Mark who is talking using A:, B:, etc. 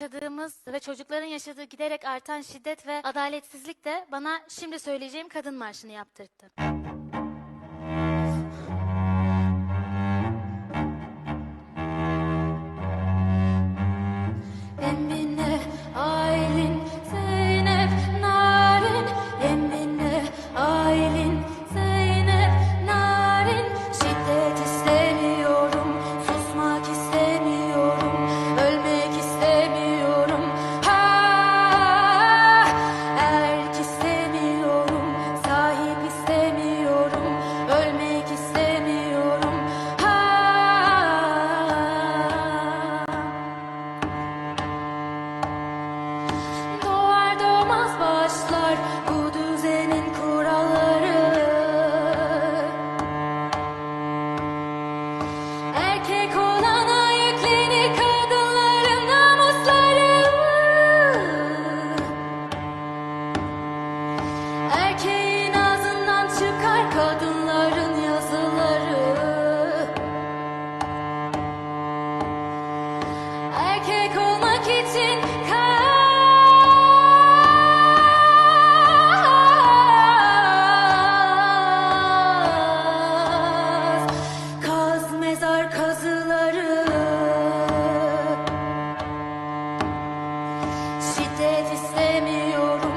A: yaşadığımız ve çocukların yaşadığı giderek artan şiddet ve adaletsizlik de bana şimdi söyleyeceğim kadın marşını yaptırttı. erkeğin ağzından çıkar kadınların yazıları. Erkek olmak için kaz Kaz mezar kazıları. Şiddet istemiyorum.